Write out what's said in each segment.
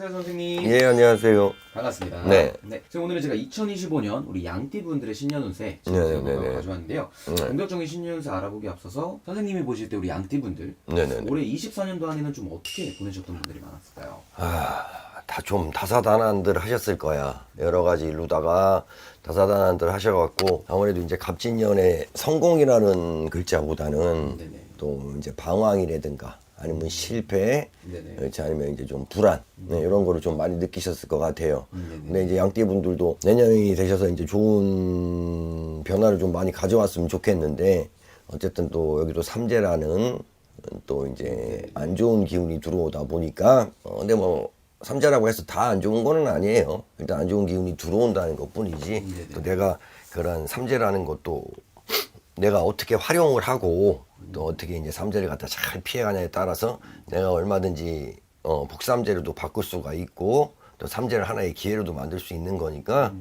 안녕하세요 선생님. 예, 안녕하세요. 반갑습니다. 네. 지금 오늘은 제가 2025년 우리 양띠 분들의 신년 운세 네, 네, 제가 네, 네. 가져왔는데요. 네. 본격적인 신년 운세 알아보기 앞서서 선생님이 보실 때 우리 양띠 분들 네 네 네. 올해 24년도 안에는 좀 어떻게 보내셨던 분들이 많았을까요? 아, 다 좀 다사다난들 하셨을 거야. 여러 가지 이루다가 다사다난들 하셔갖고 아무래도 이제 갑진년의 성공이라는 글자보다는 네 네. 또 이제 방황이라든가 아니면 실패, 네네. 그렇지 않으면 이제 좀 불안 네, 이런 거를 좀 많이 느끼셨을 것 같아요. 네네. 근데 이제 양띠 분들도 내년이 되셔서 이제 좋은 변화를 좀 많이 가져왔으면 좋겠는데 어쨌든 또 여기도 삼재라는 또 이제 안 좋은 기운이 들어오다 보니까 어, 근데 뭐 삼재라고 해서 다 안 좋은 거는 아니에요. 일단 안 좋은 기운이 들어온다는 것 뿐이지 네네. 또 내가 그런 삼재라는 것도 내가 어떻게 활용을 하고 또 어떻게 이제 삼재를 갖다 잘 피해가냐에 따라서 내가 얼마든지 어, 복삼재로도 바꿀 수가 있고 또 삼재를 하나의 기회로도 만들 수 있는 거니까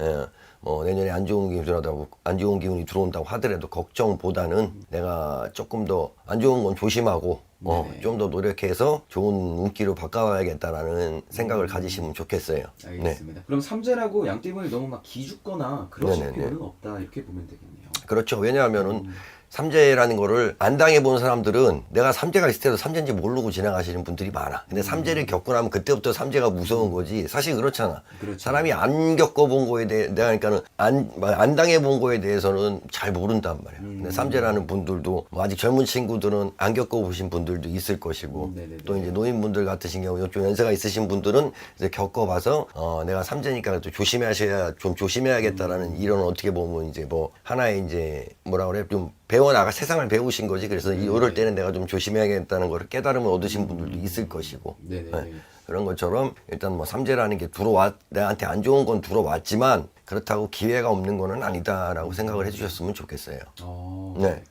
예, 뭐 내년에 안 좋은 기운이 들어온다고 안 좋은 기운이 들어온다고 하더라도 걱정보다는 내가 조금 더 안 좋은 건 조심하고 어, 네네. 좀더 노력해서 좋은 운기로 바꿔야겠다라는 생각을 가지시면 좋겠어요. 네. 알겠습니다. 그럼 삼재라고 양띠분이 너무 막 기죽거나 그러실 네네네. 필요는 없다 이렇게 보면 되겠네요. 그렇죠. 왜냐하면은 삼재라는 거를 안 당해본 사람들은 내가 삼재가 있을 때도 삼재인지 모르고 지나가시는 분들이 많아. 근데 삼재를 겪고 나면 그때부터 삼재가 무서운 거지. 사실 그렇잖아. 그렇죠. 사람이 안 겪어본 거에 대해 내가 그러니까는 안, 안 당해본 거에 대해서는 잘 모른단 말이야. 근데 삼재라는 분들도 뭐 아직 젊은 친구들은 안 겪어보신 분들도 있을 것이고 음. 또 이제 노인분들 같으신 경우 좀 연세가 있으신 분들은 이제 겪어봐서 어 내가 삼재니까 또 조심하셔야 좀 조심해야겠다라는 이런 어떻게 보면 이제 뭐 하나의 이제 뭐라 그래 좀 배워나가 세상을 배우신 거지 그래서 이 이럴 때는 내가 좀 조심해야겠다는 걸 깨달음을 얻으신 분들도 있을 것이고 네네. 네. 그런 것처럼 일단 뭐 삼재라는 게 들어왔 내한테 안 좋은 건 들어왔지만 그렇다고 기회가 없는 거는 아니다라고 생각을 해주셨으면 좋겠어요. 어, 네.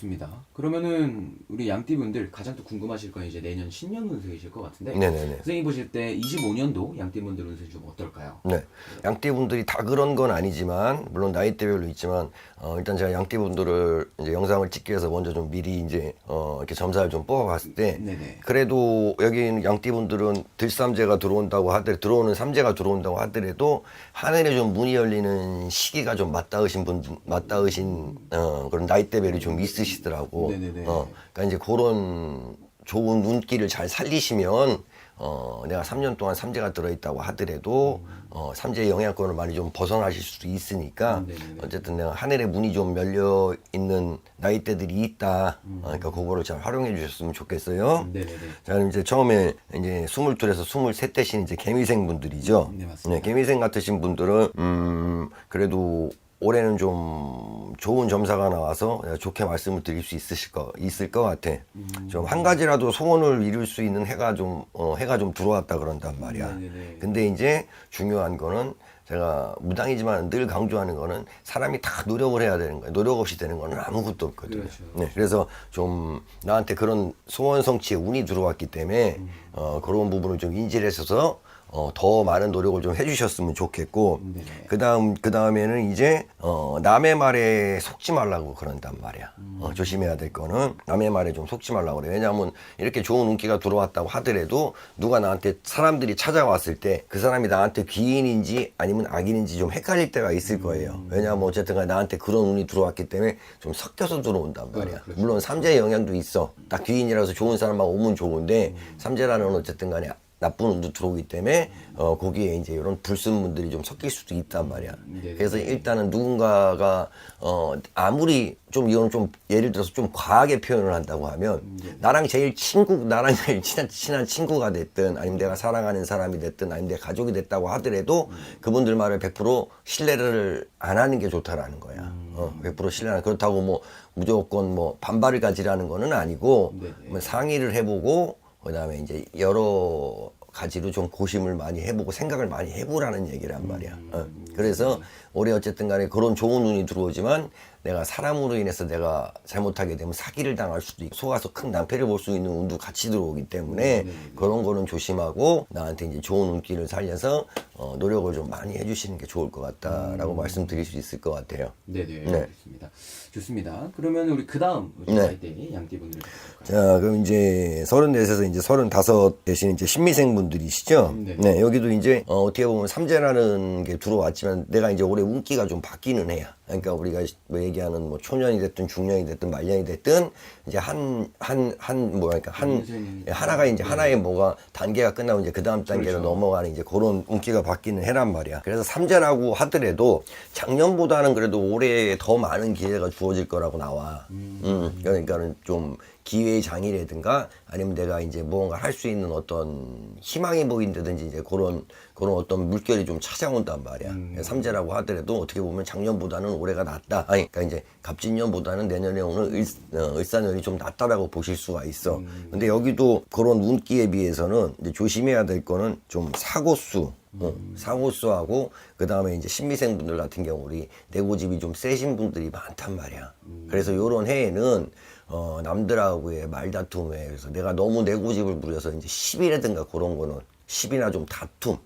좋습니다. 그러면은 우리 양띠분들 가장 또 궁금하실 건 이제 내년 신년 운세이실 것 같은데 네네네. 선생님 보실 때 25년도 양띠분들 운세 좀 어떨까요? 네. 양띠분들이 다 그런 건 아니지만, 물론 나이대별로 있지만, 어, 일단 제가 양띠분들을 이제 영상을 찍기 위해서 먼저 좀 미리 이제, 어, 이렇게 점사를 좀 뽑아봤을 때, 네네. 그래도 여기 있는 양띠분들은 들삼재가 들어온다고 하더라도, 들어오는 삼재가 들어온다고 하더라도, 하늘에 좀 문이 열리는 시기가 좀 맞닿으신 분, 맞닿으신, 어, 그런 나이대별이 좀 있으 시더라고. 네네네. 어, 그러니까 이제 그런 좋은 눈길을 잘 살리시면 어, 내가 3년 동안 삼재가 들어있다고 하더라도 어, 삼재의 영향권을 많이 좀 벗어나실 수도 있으니까 음, 네네네. 어쨌든 내가 하늘의 문이 좀 열려 있는 나이대들이 있다. 음. 어, 그러니까 그거를 잘 활용해 주셨으면 좋겠어요. 네네네. 자, 그럼 이제 처음에 이제 22에서 23 대신 이제 개미생 분들이죠. 네, 맞습니다. 개미생 같으신 분들은 음, 그래도 올해는 좀 좋은 점사가 나와서 내가 좋게 말씀을 드릴 수 있으실 거 있을 것 같아. 음. 좀한 가지라도 소원을 이룰 수 있는 해가 좀 어, 해가 좀 들어왔다 그런단 말이야. 네네네. 근데 이제 중요한 거는 제가 무당이지만 늘 강조하는 거는 사람이 다 노력을 해야 되는 거야. 노력 없이 되는 거는 아무것도 없거든요. 그렇죠. 네, 그래서 좀 나한테 그런 소원 성취에 운이 들어왔기 때문에 음. 어, 그런 부분을 좀 인지를 해서 어, 더 많은 노력을 좀 해주셨으면 좋겠고 네네. 그 다음 그 다음에는 이제 어, 남의 말에 속지 말라고 그런단 말이야. 어, 조심해야 될 거는 남의 말에 좀 속지 말라고 그래. 왜냐하면 이렇게 좋은 운기가 들어왔다고 하더라도 누가 나한테 사람들이 찾아왔을 때 그 사람이 나한테 귀인인지 아니면 악인인지 좀 헷갈릴 때가 있을 거예요. 왜냐하면 어쨌든 나한테 그런 운이 들어왔기 때문에 좀 섞여서 들어온단 말이야. 그렇죠. 물론 삼재의 영향도 있어. 딱 귀인이라서 좋은 사람만 오면 좋은데 삼재라는 어쨌든 간에 나쁜 운도 들어오기 때문에 어 거기에 이제 이런 불순물들이 좀 섞일 수도 있단 말이야. 네네. 그래서 일단은 누군가가 어 아무리 좀 이건 좀 예를 들어서 좀 과하게 표현을 한다고 하면 나랑 제일 친구 나랑 제일 친한 친한 친구가 됐든 아니면 내가 사랑하는 사람이 됐든 아니면 내 가족이 됐다고 하더라도 그분들 말을 100% 신뢰를 안 하는 게 좋다라는 거야. 어, 100% 신뢰는 그렇다고 뭐 무조건 뭐 반발을 가지라는 거는 아니고. 뭐 상의를 해보고 그다음에 이제 여러 가지로 좀 고심을 많이 해보고 생각을 많이 해보라는 얘기란 말이야. 어. 그래서 올해 어쨌든 간에 그런 좋은 운이 들어오지만 내가 사람으로 인해서 내가 잘못하게 되면 사기를 당할 수도 있고 속아서 큰 낭패를 볼 수 있는 운도 같이 들어오기 때문에 그런 거는 조심하고 나한테 이제 좋은 운기를 살려서 어, 노력을 좀 많이 해주시는 게 좋을 것 같다라고 말씀드릴 수 있을 것 같아요. 네네 네. 알겠습니다. 좋습니다. 그러면 우리 그 다음 네. 때 양띠분들? 자, 그럼 이제 서른넷에서 이제 서른다섯 되신 이제 신미생 분들이시죠? 네. 네. 여기도 이제 어, 어떻게 보면 삼재라는 게 들어왔지만 내가 이제 올해 운기가 좀 바뀌는 해야. 그러니까 우리가 뭐 얘기하는 뭐 초년이 됐든 중년이 됐든 말년이 됐든 이제 한 한 한 뭐랄까 한 인생이- 하나가 이제 하나의 뭐가 단계가 끝나고 이제 그 다음 단계로 그렇죠. 넘어가는 이제 그런 운기가 바뀌는 해란 말이야. 그래서 삼재라고 하더라도 작년보다는 그래도 올해 더 많은 기회가 주어질 거라고 나와. 음. 그러니까는 좀 기회의 장이라든가 아니면 내가 이제 무언가 할 수 있는 어떤 희망이 보인다든지 이제 그런 그런 어떤 물결이 좀 찾아온단 말이야. 삼재라고 하더라도 어떻게 보면 작년보다는 올해가 낫다. 아니, 그러니까 이제 갑진년보다는 내년에 오는 을, 어, 을사년이 좀 낫다라고 보실 수가 있어. 근데 여기도 그런 운기에 비해서는 이제 조심해야 될 거는 좀 사고수. 어, 사고수하고 그 다음에 이제 신미생 분들 같은 경우 우리 내고집이 좀 세신 분들이 많단 말이야. 그래서 요런 해에는 어, 남들하고의 말다툼에 그래서 내가 너무 내 고집을 부려서 이제 시비라든가 그런 거는 시비나 좀 다툼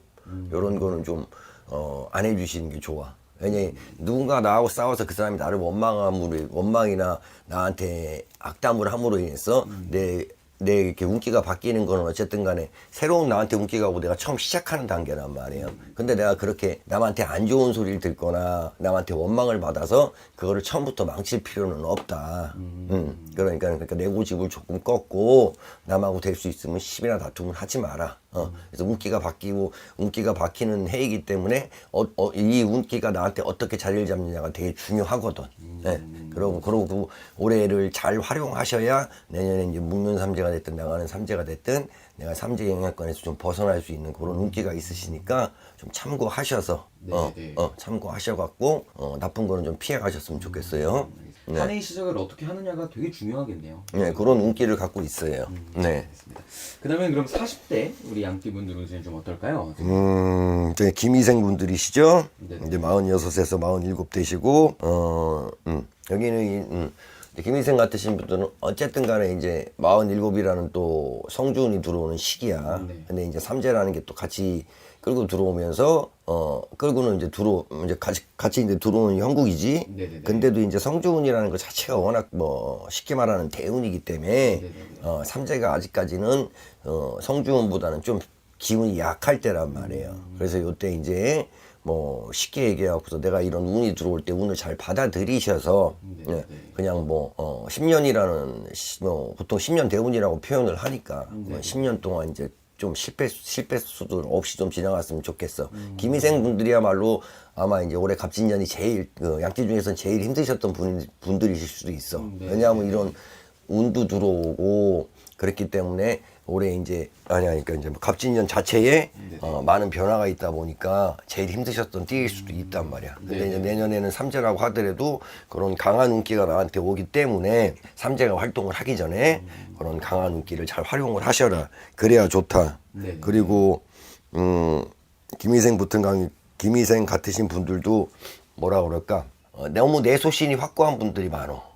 요런 거는 좀 어, 안 해주시는 게 좋아. 왜냐 누군가 나하고 싸워서 그 사람이 나를 원망함으로 원망이나 나한테 악담을 함으로 인해서 내 내 이렇게 운기가 바뀌는 거는 어쨌든 간에 새로운 나한테 운기가 오고 내가 처음 시작하는 단계란 말이에요. 근데 내가 그렇게 남한테 안 좋은 소리를 듣거나 남한테 원망을 받아서 그거를 처음부터 망칠 필요는 없다. 음. 그러니까, 그러니까 내 고집을 조금 꺾고 남하고 될 수 있으면 시비나 다툼을 하지 마라. 어. 그래서 운기가 바뀌고 운기가 바뀌는 해이기 때문에 어, 어, 이 운기가 나한테 어떻게 자리를 잡느냐가 되게 중요하거든. 네. 그러고 그러고 그 올해를 잘 활용하셔야 내년에 이제 묵는 삼재가 됐든 나가는 삼재가 됐든 내가 삼재 영향권에서 좀 벗어날 수 있는 그런 운기가 있으시니까 좀 참고하셔서 어, 네, 네. 어, 참고하셔갖고 어, 나쁜 거는 좀 피해 가셨으면 좋겠어요. 네. 한 해의 시작을 어떻게 하느냐가 되게 중요하겠네요. 네, 그런 운기를 갖고 있어요. 네. 알겠습니다. 그다음에 그럼 40대 우리 양띠 분들은 이제 좀 어떨까요? 음, 저희 김희생 분들이시죠? 네네. 이제 46에서 47 되시고, 어, 음, 여기는, 이, 음, 이제 김희생 같으신 분들은 어쨌든 간에 이제 47이라는 또 성준이 들어오는 시기야. 네. 근데 이제 삼재라는 게 또 같이 끌고 들어오면서, 어, 끌고는 이제 들어, 이제 같이, 같이 이제 들어오는 형국이지. 네네네. 근데도 이제 성준이라는 것 자체가 워낙 뭐 쉽게 말하는 대운이기 때문에, 네네네. 어, 삼재가 아직까지는 어, 성주운보다는 좀 기운이 약할 때란 말이에요. 그래서 요때 이제 뭐 쉽게 얘기하고서 내가 이런 운이 들어올 때 운을 잘 받아들이셔서 네네네. 예, 그냥 뭐 어, 10년이라는 뭐 보통 10년 대운이라고 표현을 하니까 뭐 10년 동안 이제 좀 실패 실패 수도 없이 좀 지나갔으면 좋겠어. 김희생 분들이야말로 아마 이제 올해 갑진년이 제일 그 양띠 중에서는 제일 힘드셨던 분, 분들이실 수도 있어. 네. 왜냐하면 이런 운도 들어오고 그랬기 때문에 올해 이제 아니 아니 그러니까 이제 뭐 갑진년 자체에 어, 많은 변화가 있다 보니까 제일 힘드셨던 띠일 수도 있단 말이야. 근데 네. 이제 내년에는 삼재라고 하더라도 그런 강한 운기가 나한테 오기 때문에 삼재가 활동을 하기 전에 그런 강한 운기를 잘 활용을 하셔라. 그래야 좋다. 네. 그리고 음 김희생 붙은 강의 김희생 같으신 분들도 뭐라 그럴까 어, 너무 내소신이 확고한 분들이 많어.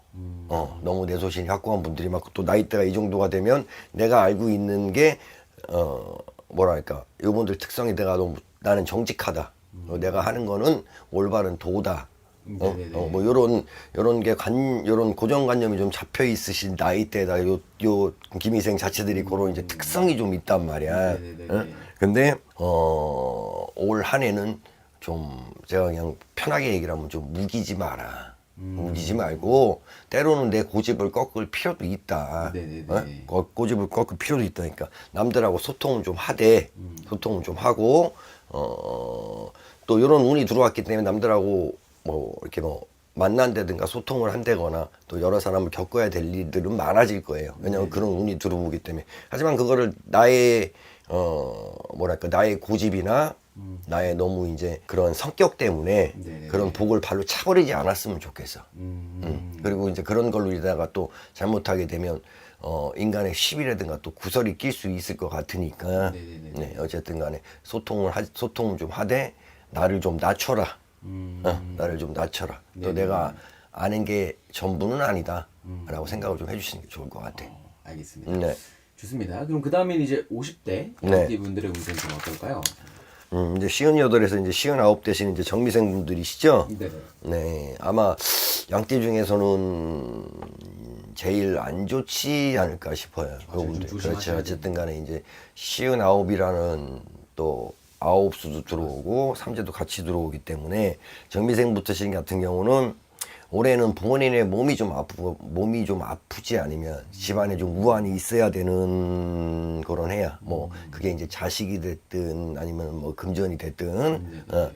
어, 너무 내 소신이 확고한 분들이 많고 또 나이대가 이 정도가 되면 내가 알고 있는 게 어, 뭐랄까 이분들 특성이 내가 너무 나는 정직하다. 어, 내가 하는 거는 올바른 도다. 어, 네네네. 어, 뭐 요런 요런 게관 요런 고정관념이 좀 잡혀 있으신 나이대다 요 요 김희생 자체들이 그런 이제 특성이 좀 있단 말이야. 응? 근데 어 올 한해는 좀 제가 그냥 편하게 얘기를 하면 좀 무기지 마라. 무기지 말고 때로는 내 고집을 꺾을 필요도 있다. 네네네. 어? 거- 고집을 꺾을 필요도 있다니까 남들하고 소통을 좀 하되 소통을 좀 하고 어 또 이런 운이 들어왔기 때문에 남들하고 뭐 이렇게 뭐 만난다든가 소통을 한다거나 또 여러 사람을 겪어야 될 일들은 많아질 거예요. 왜냐하면 그런 운이 들어오기 때문에. 하지만 그거를 나의 어 뭐랄까 나의 고집이나 나의 너무 이제 그런 성격 때문에 네네네. 그런 복을 발로 차버리지 않았으면 좋겠어. 음, 음. 그리고 이제 그런 걸로 이다가 또 잘못하게 되면 어 인간의 시비라든가 또 구설이 낄 수 있을 것 같으니까 네네네. 네, 어쨌든 간에 소통을 하, 소통을 좀 하되 나를 좀 낮춰라 음. 어, 나를 좀 낮춰라 또 네네. 내가 아는 게 전부는 아니다라고 생각을 좀 해주시는 게 좋을 것 같아. 어, 알겠습니다. 네. 좋습니다. 그럼 그 다음엔 이제 50대 네. 분들의 운세 좀 어떨까요? 음, 이제 시은 여덟에서 이제 시은 아홉 대신 이제 정미생 분들이시죠. 네. 네, 아마 양띠 중에서는 제일 안 좋지 않을까 싶어요. 그분들. 그렇죠. 어쨌든 간에 이제 시은 아홉이라는 또 아홉 수도 들어오고 삼재도 같이 들어오기 때문에 정미생부터 신 같은 경우는 올해는 부모님의 몸이 좀 아프고 몸이 좀 아프지 않으면 집안에 좀 우환이 있어야 되는 그게 이제 자식이 됐든 아니면 뭐 금전이 됐든 어,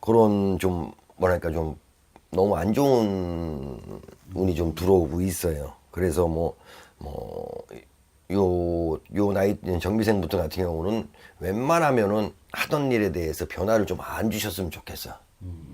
그런 좀 뭐랄까 좀 너무 안 좋은 운이 좀 들어오고 있어요. 그래서 뭐 뭐 요, 요 나이 정비생부터 같은 경우는 웬만하면은 하던 일에 대해서 변화를 좀 안 주셨으면 좋겠어.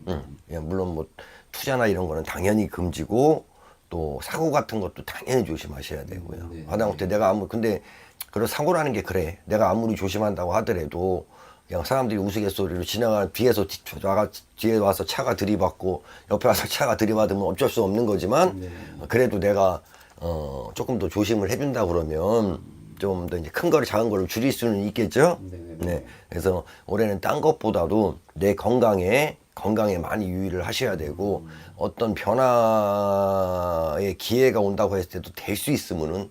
응. 예, 물론 뭐 투자나 이런 거는 당연히 금지고 또 사고 같은 것도 당연히 조심하셔야 되고요. 네. 하다못해 내가 아무 근데 그런 사고라는 게 그래. 내가 아무리 조심한다고 하더라도 그냥 사람들이 우스갯소리로 지나가 뒤에서 뒤- 와가 뒤에 와서 차가 들이받고 옆에 와서 차가 들이받으면 어쩔 수 없는 거지만 네. 그래도 내가 어 조금 더 조심을 해준다 그러면 좀 더 이제 큰 거를 작은 거를 줄일 수는 있겠죠. 네, 네, 네. 그래서 올해는 딴 것보다도 내 건강에 건강에 많이 유의를 하셔야 되고 어떤 변화의 기회가 온다고 했을 때도 될 수 있으면은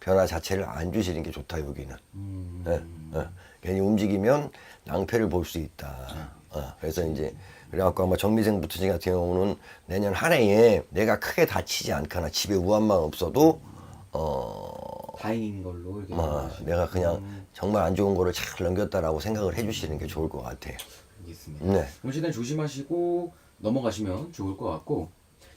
변화 자체를 안 주시는 게 좋다 여기는. 음, 예, 예. 괜히 움직이면 낭패를 볼 수 있다. 어, 그래서 이제 그래갖고 아마 정미생 부처님 같은 경우는 내년 한 해에 내가 크게 다치지 않거나 집에 우환만 없어도 어, 다행인 걸로 이렇게 뭐 말씀하시고. 내가 그냥 음, 정말 안 좋은 거를 잘 넘겼다라고 생각을 해주시는 게 좋을 것 같아요. 알겠습니다. 네. 조심하시고 넘어가시면 좋을 것 같고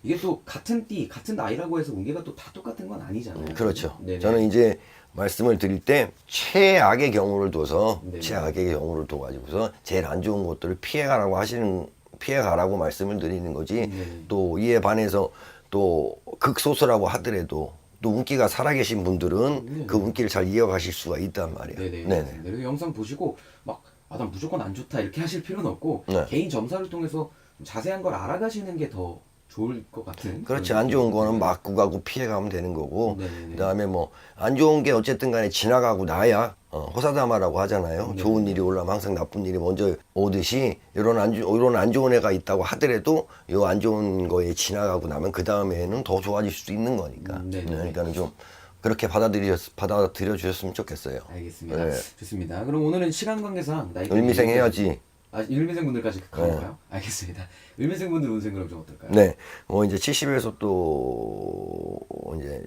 이게 또 같은 띠, 같은 나이라고 해서 운계가 또 다 똑같은 건 아니잖아요. 그렇죠. 네네. 저는 이제 말씀을 드릴 때 최악의 경우를 둬서 네네. 최악의 경우를 둬가지고서 제일 안 좋은 것들을 피해가라고 하시는 피해가라고 말씀을 드리는 거지. 네네. 또 이에 반해서 또 극소수라고 하더라도 또 운기가 살아계신 분들은 네네. 그 운기를 잘 이어가실 수가 있단 말이에요. 네네. 네네. 그래서 영상 보시고 막 아, 난 무조건 안 좋다 이렇게 하실 필요는 없고 네. 개인 점사를 통해서 좀 자세한 걸 알아가시는 게 더 좋을 것 같은. 그렇지 안 좋은 거는. 맞고 가고 피해 가면 되는 거고 네네네. 그다음에 뭐 안 좋은 게 어쨌든 간에 지나가고 나야 어, 호사다마라고 하잖아요 네. 좋은 일이 올라면 항상 나쁜 일이 먼저 오듯이 이런 안, 좋- 이런 안 좋은 애가 있다고 하더라도 이안 좋은 거에 지나가고 나면 그 다음에는 더 좋아질 수도 있는 거니까 음, 네네네. 그러니까는 좀 그렇게 받아들여 받아들여 주셨으면 좋겠어요 알겠습니다. 네. 좋습니다. 그럼 오늘은 시간 관계상 나이 을미생 해야지 아 일미생 분들까지 가볼까요? 알겠습니다. 일미생 분들 운생 그럼 좀 어떨까요? 네, 뭐 이제 70에서 또 이제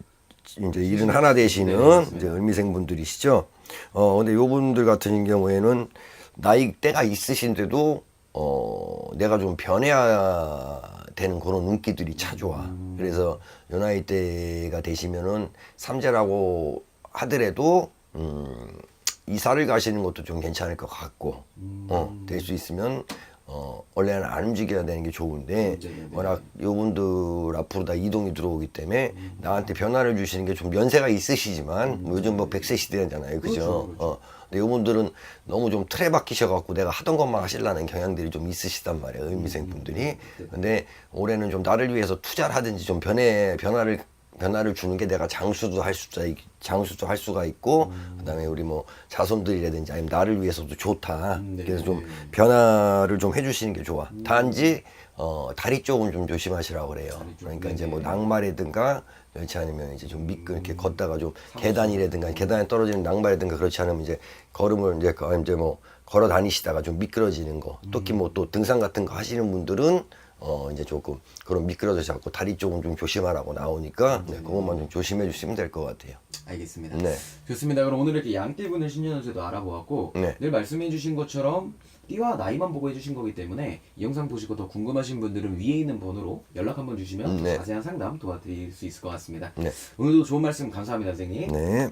이제 일은 하나 되시는 네. 이제 을미생 분들이시죠. 어 근데 요 분들 같은 경우에는 나이 때가 있으신데도 어 내가 좀 변해야 되는 그런 눈기들이 차좋아. 음. 그래서 요 나이 때가 되시면은 삼재라고 하더라도 음 이사를 가시는 것도 좀 괜찮을 것 같고 음. 어 될 수 있으면 어 원래는 안 움직여야 되는 게 좋은데 네네네. 워낙 요분들 앞으로 다 이동이 들어오기 때문에 나한테 변화를 주시는 게 좀 연세가 있으시지만 뭐 요즘 뭐 100세 시대잖아요. 그죠? 그렇죠, 그렇죠. 어. 근데 요분들은 너무 좀 틀에 박히셔 갖고 내가 하던 것만 하시려는 경향들이 좀 있으시단 말이에요. 의미생 분들이. 근데 올해는 좀 나를 위해서 투자를 하든지 좀 변해 변화를 변화를 주는 게 내가 장수도 할 있, 장수도 할 수가 있고 그다음에 우리 뭐 자손들이라든지 아니면 나를 위해서도 좋다. 음, 네, 그래서 좀 네. 변화를 좀 해주시는 게 좋아. 단지 어, 다리 쪽은 좀 조심하시라고 그래요. 그러니까 네, 이제 뭐 네. 낙마라든가 그렇지 않으면 이제 좀 미끄 이렇게 걷다가 좀 계단이라든가 계단에 떨어지는 낙마라든가 그렇지 않으면 이제 걸음을 이제 거- 이제 뭐 걸어 다니시다가 좀 미끄러지는 거. 특히 뭐 또 등산 같은 거 하시는 분들은 어 이제 조금 그런 미끄러져 자꾸 다리 쪽은 좀 조심하라고 나오니까 네, 그것만 좀 조심해 주시면 될 것 같아요. 알겠습니다. 네. 좋습니다. 그럼 오늘 이렇게 양띠분을 신년운세도 알아보았고 네. 늘 말씀해주신 것처럼 띠와 나이만 보고 해주신 거기 때문에 이 영상 보시고 더 궁금하신 분들은 위에 있는 번호로 연락 한번 주시면 음, 네. 자세한 상담 도와드릴 수 있을 것 같습니다. 네. 오늘도 좋은 말씀 감사합니다, 선생님. 네.